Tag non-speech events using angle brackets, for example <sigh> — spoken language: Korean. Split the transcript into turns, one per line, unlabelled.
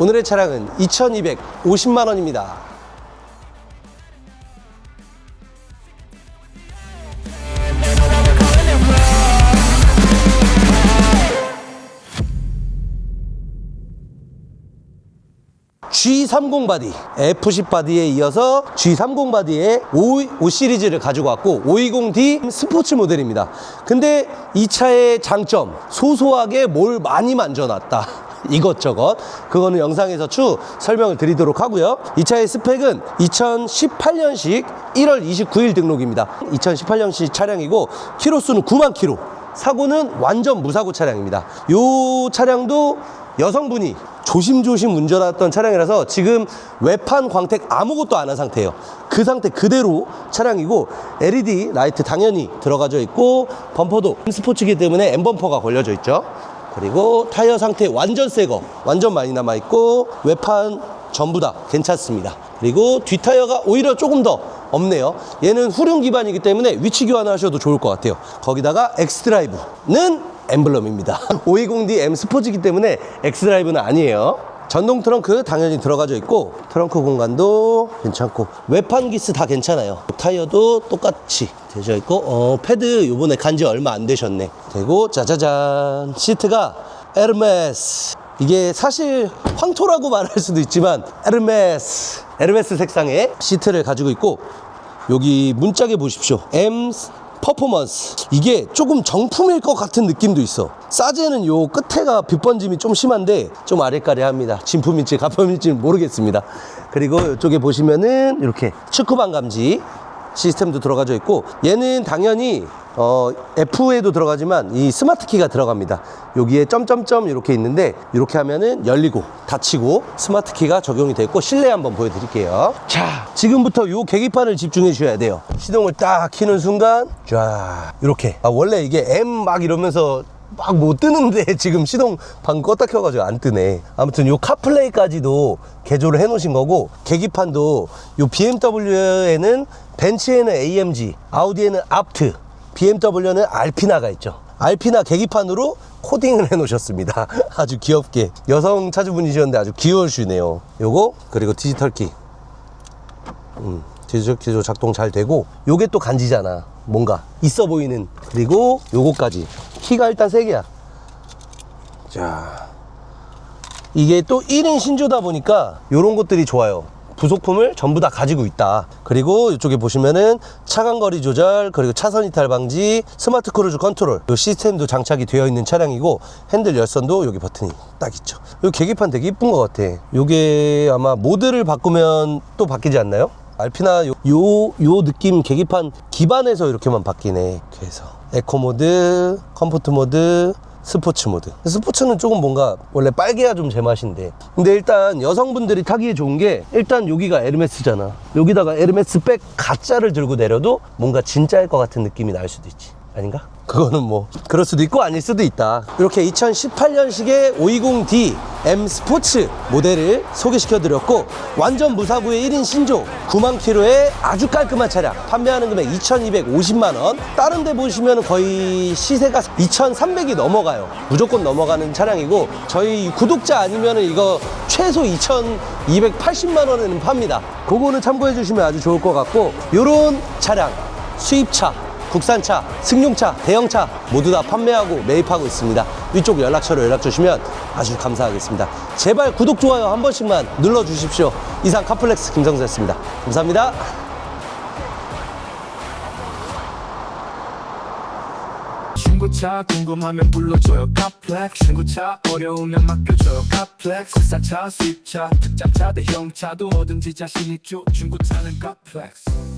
오늘의 차량은 2250만 원입니다. G30 바디, F10 바디에 이어서 G30 바디의 5, 5 시리즈를 가지고 왔고 520D 스포츠 모델입니다. 근데 이 차의 장점, 소소하게 뭘 많이 만져놨다. 이것저것 그거는 영상에서 추 설명을 드리도록 하고요. 이 차의 스펙은 2018년식 1월 29일 등록입니다. 2018년식 차량이고 키로수는 9만 키로. 사고는 완전 무사고 차량입니다. 이 차량도 여성분이 조심조심 운전했던 차량이라서 지금 외판 광택 아무것도 안 한 상태예요. 그 상태 그대로 차량이고 LED 라이트 당연히 들어가져 있고 범퍼도 스포츠기 때문에 M 범퍼가 걸려져 있죠. 그리고 타이어 상태 완전 새거 완전 많이 남아 있고 외판 전부 다 괜찮습니다. 그리고 뒷 타이어가 오히려 조금 더 없네요. 얘는 후륜 기반이기 때문에 위치 교환하셔도 좋을 것 같아요. 거기다가 엑스드라이브는 엠블럼입니다. <laughs> 520D M 스포츠이기 때문에 엑스드라이브는 아니에요. 전동 트렁크 당연히 들어가져 있고 트렁크 공간도 괜찮고 외판 기스 다 괜찮아요. 타이어도 똑같이 되어 있고 어 패드 요번에 간지 얼마 안 되셨네. 되고 짜자잔 시트가 에르메스. 이게 사실 황토라고 <laughs> 말할 수도 있지만 에르메스. 에르메스 색상의 시트를 가지고 있고 여기 문짝에 보십시오. M 퍼포먼스. 이게 조금 정품일 것 같은 느낌도 있어. 싸제는 요 끝에가 빗번짐이 좀 심한데 좀 아리까리합니다. 진품일지 가품일지 모르겠습니다. 그리고 이쪽에 보시면은 이렇게 축구방 감지 시스템도 들어가져 있고 얘는 당연히 어, F에도 들어가지만 이 스마트 키가 들어갑니다. 여기에 점점점 이렇게 있는데 이렇게 하면은 열리고 닫히고 스마트 키가 적용이 되어 있고 실내 한번 보여드릴게요. 자, 지금부터 요 계기판을 집중해 주셔야 돼요. 시동을 딱 키는 순간 쫙 이렇게 아, 원래 이게 M 막 이러면서 막 못 뜨는데 <laughs> 지금 시동 방금 껐다 켜가지고 안 뜨네. 아무튼 요 카플레이까지도 개조를 해 놓으신 거고 계기판도 요 BMW에는 벤츠에는 AMG, 아우디에는 ap트, BMW는 알피나가 있죠. 알피나 계기판으로 코딩을 해 놓으셨습니다. <laughs> 아주 귀엽게 여성 차주분이셨는데 아주 귀여우시네요. 요거 그리고 디지털 키. 음, 키도 작동 잘 되고 요게 또 간지잖아. 뭔가 있어 보이는 그리고 요거까지 키가 일단 세 개야. 자, 이게 또 1인 신조다 보니까 요런 것들이 좋아요. 부속품을 전부 다 가지고 있다. 그리고 이쪽에 보시면은 차간거리 조절, 그리고 차선 이탈 방지, 스마트 크루즈 컨트롤, 요 시스템도 장착이 되어 있는 차량이고 핸들 열선도 여기 버튼이 딱 있죠. 요 계기판 되게 이쁜 것 같아. 요게 아마 모드를 바꾸면 또 바뀌지 않나요? 알피나 요, 요, 요 느낌 계기판 기반에서 이렇게만 바뀌네. 그래서 에코 모드, 컴포트 모드, 스포츠 모드. 스포츠는 조금 뭔가 원래 빨개야 좀 제맛인데. 근데 일단 여성분들이 타기에 좋은 게 일단 여기가 에르메스잖아. 여기다가 에르메스 백 가짜를 들고 내려도 뭔가 진짜일 것 같은 느낌이 날 수도 있지. 아닌가? 그거는 뭐 그럴 수도 있고 아닐 수도 있다. 이렇게 2018년식의 520D M 스포츠 모델을 소개시켜 드렸고 완전 무사고의 1인 신조 9만 킬로의 아주 깔끔한 차량 판매하는 금액 2,250만 원. 다른 데 보시면 거의 시세가 2,300이 넘어가요. 무조건 넘어가는 차량이고 저희 구독자 아니면 이거 최소 2,280만 원에는 팝니다. 그거는 참고해 주시면 아주 좋을 것 같고 요런 차량 수입차 국산차, 승용차, 대형차 모두 다 판매하고 매입하고 있습니다. 위쪽 연락처로 연락 주시면 아주 감사하겠습니다. 제발 구독, 좋아요 한 번씩만 눌러 주십시오. 이상 카플렉스 김성수였습니다. 감사합니다.
중고차 궁금하면 불러줘요 카플렉스 중고차 어려우면 맡겨줘요 카플렉스 국산차 수입차 특장차 대형차도 뭐든지 자신 있죠 중고차는 카플렉스